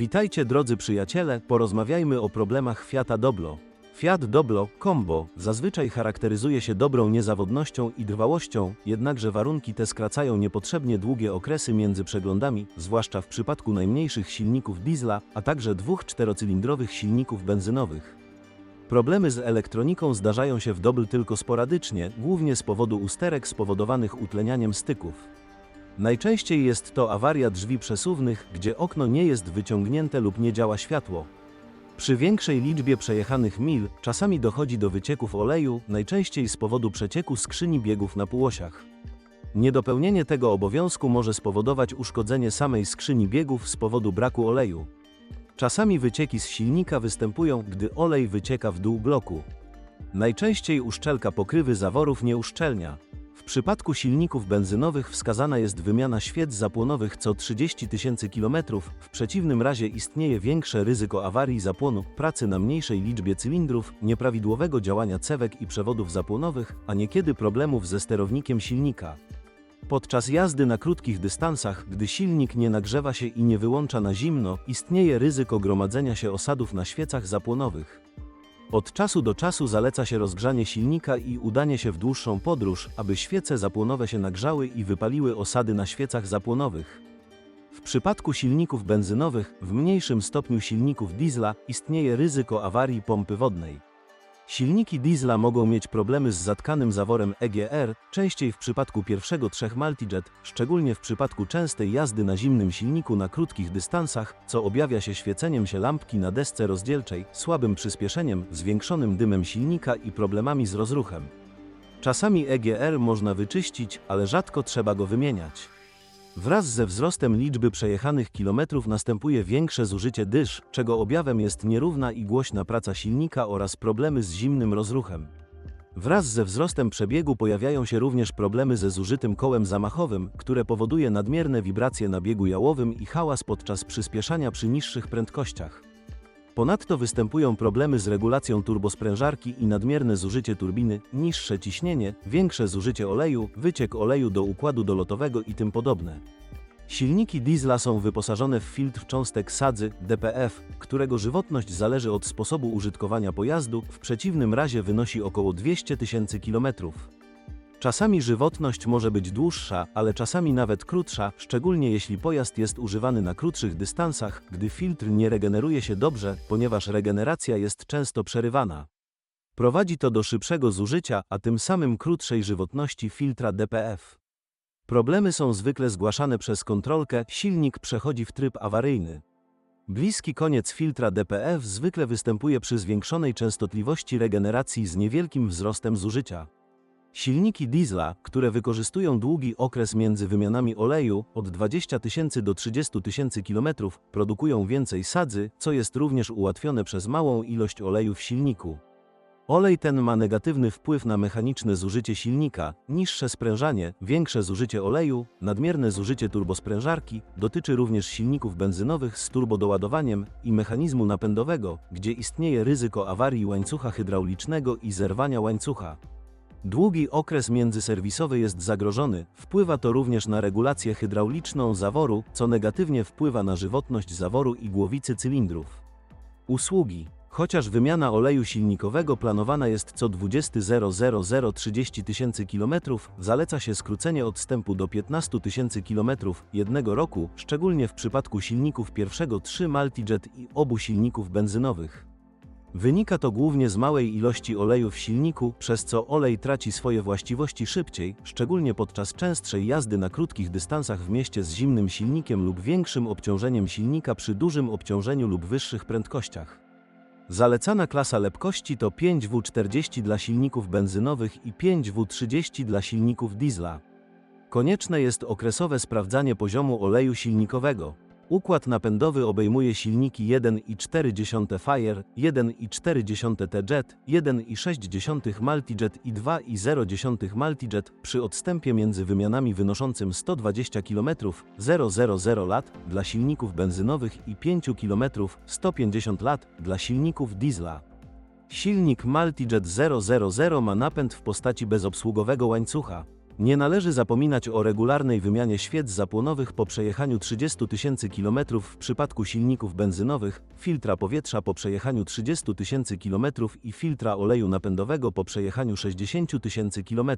Witajcie drodzy przyjaciele, porozmawiajmy o problemach Fiata Doblo. Fiat Doblo Combo zazwyczaj charakteryzuje się dobrą niezawodnością i trwałością, jednakże warunki te skracają niepotrzebnie długie okresy między przeglądami, zwłaszcza w przypadku najmniejszych silników diesla, a także dwóch czterocylindrowych silników benzynowych. Problemy z elektroniką zdarzają się w Dobl tylko sporadycznie, głównie z powodu usterek spowodowanych utlenianiem styków. Najczęściej jest to awaria drzwi przesuwnych, gdzie okno nie jest wyciągnięte lub nie działa światło. Przy większej liczbie przejechanych mil czasami dochodzi do wycieków oleju, najczęściej z powodu przecieku skrzyni biegów na półosiach. Niedopełnienie tego obowiązku może spowodować uszkodzenie samej skrzyni biegów z powodu braku oleju. Czasami wycieki z silnika występują, gdy olej wycieka w dół bloku. Najczęściej uszczelka pokrywy zaworów nie uszczelnia. Przypadku silników benzynowych wskazana jest wymiana świec zapłonowych co 30 tysięcy kilometrów, w przeciwnym razie istnieje większe ryzyko awarii zapłonu, pracy na mniejszej liczbie cylindrów, nieprawidłowego działania cewek i przewodów zapłonowych, a niekiedy problemów ze sterownikiem silnika. Podczas jazdy na krótkich dystansach, gdy silnik nie nagrzewa się i nie wyłącza na zimno, istnieje ryzyko gromadzenia się osadów na świecach zapłonowych. Od czasu do czasu zaleca się rozgrzanie silnika i udanie się w dłuższą podróż, aby świece zapłonowe się nagrzały i wypaliły osady na świecach zapłonowych. W przypadku silników benzynowych, w mniejszym stopniu silników diesla, istnieje ryzyko awarii pompy wodnej. Silniki diesla mogą mieć problemy z zatkanym zaworem EGR, częściej w przypadku pierwszego trzech Multijet, szczególnie w przypadku częstej jazdy na zimnym silniku na krótkich dystansach, co objawia się świeceniem się lampki na desce rozdzielczej, słabym przyspieszeniem, zwiększonym dymem silnika i problemami z rozruchem. Czasami EGR można wyczyścić, ale rzadko trzeba go wymieniać. Wraz ze wzrostem liczby przejechanych kilometrów następuje większe zużycie dysz, czego objawem jest nierówna i głośna praca silnika oraz problemy z zimnym rozruchem. Wraz ze wzrostem przebiegu pojawiają się również problemy ze zużytym kołem zamachowym, które powoduje nadmierne wibracje na biegu jałowym i hałas podczas przyspieszania przy niższych prędkościach. Ponadto występują problemy z regulacją turbosprężarki i nadmierne zużycie turbiny, niższe ciśnienie, większe zużycie oleju, wyciek oleju do układu dolotowego i tym podobne. Silniki diesla są wyposażone w filtr cząstek sadzy DPF, którego żywotność zależy od sposobu użytkowania pojazdu, w przeciwnym razie wynosi około 200 tysięcy kilometrów. Czasami żywotność może być dłuższa, ale czasami nawet krótsza, szczególnie jeśli pojazd jest używany na krótszych dystansach, gdy filtr nie regeneruje się dobrze, ponieważ regeneracja jest często przerywana. Prowadzi to do szybszego zużycia, a tym samym krótszej żywotności filtra DPF. Problemy są zwykle zgłaszane przez kontrolkę, silnik przechodzi w tryb awaryjny. Bliski koniec filtra DPF zwykle występuje przy zwiększonej częstotliwości regeneracji z niewielkim wzrostem zużycia. Silniki diesla, które wykorzystują długi okres między wymianami oleju, od 20 tysięcy do 30 tysięcy km, produkują więcej sadzy, co jest również ułatwione przez małą ilość oleju w silniku. Olej ten ma negatywny wpływ na mechaniczne zużycie silnika, niższe sprężanie, większe zużycie oleju, nadmierne zużycie turbosprężarki, dotyczy również silników benzynowych z turbodoładowaniem i mechanizmu napędowego, gdzie istnieje ryzyko awarii łańcucha hydraulicznego i zerwania łańcucha. Długi okres międzyserwisowy jest zagrożony, wpływa to również na regulację hydrauliczną zaworu, co negatywnie wpływa na żywotność zaworu i głowicy cylindrów. Usługi. Chociaż wymiana oleju silnikowego planowana jest co 20.0030 tysięcy kilometrów, zaleca się skrócenie odstępu do 15 tysięcy kilometrów jednego roku, szczególnie w przypadku silników pierwszego 3 Multijet i obu silników benzynowych. Wynika to głównie z małej ilości oleju w silniku, przez co olej traci swoje właściwości szybciej, szczególnie podczas częstszej jazdy na krótkich dystansach w mieście z zimnym silnikiem lub większym obciążeniem silnika przy dużym obciążeniu lub wyższych prędkościach. Zalecana klasa lepkości to 5W40 dla silników benzynowych i 5W30 dla silników diesla. Konieczne jest okresowe sprawdzanie poziomu oleju silnikowego. Układ napędowy obejmuje silniki 1,4 Fire, 1,4 T-Jet, 1,6 Multijet i 2,0 Multijet przy odstępie między wymianami wynoszącym 120 km 000 lat dla silników benzynowych i 5 km 150 lat dla silników diesla. Silnik Multijet 000 ma napęd w postaci bezobsługowego łańcucha. Nie należy zapominać o regularnej wymianie świec zapłonowych po przejechaniu 30 tysięcy km w przypadku silników benzynowych, filtra powietrza po przejechaniu 30 tysięcy km i filtra oleju napędowego po przejechaniu 60 tysięcy km.